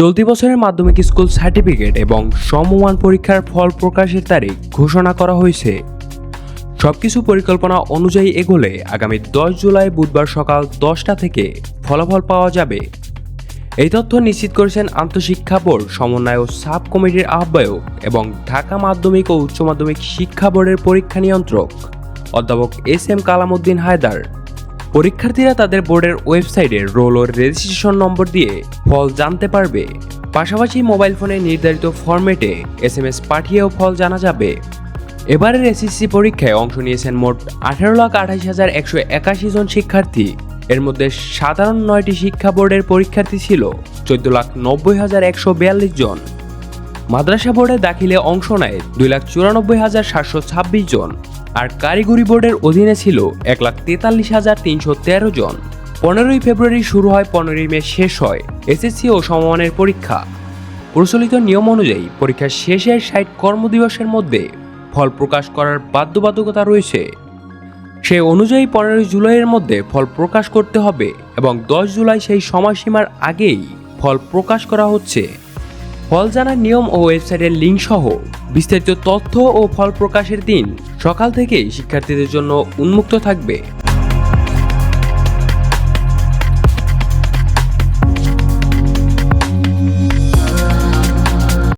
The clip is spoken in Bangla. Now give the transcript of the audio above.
চলতি বছরের মাধ্যমিক স্কুল সার্টিফিকেট এবং সমমান পরীক্ষার ফল প্রকাশের তারিখ ঘোষণা করা হয়েছে। সবকিছু পরিকল্পনা অনুযায়ী এগোলে আগামী দশ জুলাই বুধবার সকাল দশটা থেকে ফলাফল পাওয়া যাবে। এই তথ্য নিশ্চিত করেছেন আন্তঃশিক্ষা বোর্ড, সমন্বয় ও সাব কমিটির আহ্বায়ক এবং ঢাকা মাধ্যমিক ও উচ্চ মাধ্যমিক শিক্ষা বোর্ডের পরীক্ষা নিয়ন্ত্রক অধ্যাপক এস এম কালামুদ্দিন হায়দার। পরীক্ষার্থীরা তাদের বোর্ডের ওয়েবসাইটে রোল ও রেজিস্ট্রেশন নম্বর দিয়ে ফল জানতে পারবে। পাশাপাশি মোবাইল ফোনে নির্ধারিত ফরম্যাটে এস এম এস পাঠিয়েও ফল জানা যাবে। এবারের এসএসসি পরীক্ষায় অংশ নিয়েছেন মোট আঠারো লাখ আঠাশ হাজার একশো একাশি জন শিক্ষার্থী। এর মধ্যে সাধারণ নয়টি শিক্ষা বোর্ডের পরীক্ষার্থী ছিল, চোদ্দ লাখ নব্বই হাজার একশো বিয়াল্লিশ জন। মাদ্রাসা বোর্ডে দাখিলে অংশ নেয় দুই লাখ চুরানব্বই হাজার সাতশো ছাব্বিশ জন। আর কারিগরি বোর্ডের অধীনে ছিল এক লাখ তেতাল্লিশ হাজার তিনশো তেরো জন। পনেরোই ফেব্রুয়ারি শুরু হয়, পনেরোই মে শেষ হয়, এসএসসি ও সমমানের পরীক্ষা। প্রচলিত নিয়ম অনুযায়ী পরীক্ষার শেষের ষাট কর্মদিবসের মধ্যে ফল প্রকাশ করার বাধ্যবাধকতা রয়েছে। সেই অনুযায়ী পনেরোই জুলাইয়ের মধ্যে ফল প্রকাশ করতে হবে এবং দশ জুলাই সেই সময়সীমার আগেই ফল প্রকাশ করা হচ্ছে। ফল জানার নিয়ম ও ওয়েবসাইটের লিঙ্ক সহ বিস্তারিত তথ্য ও ফল প্রকাশের দিন সকাল থেকেই শিক্ষার্থীদের জন্য উন্মুক্ত থাকবে।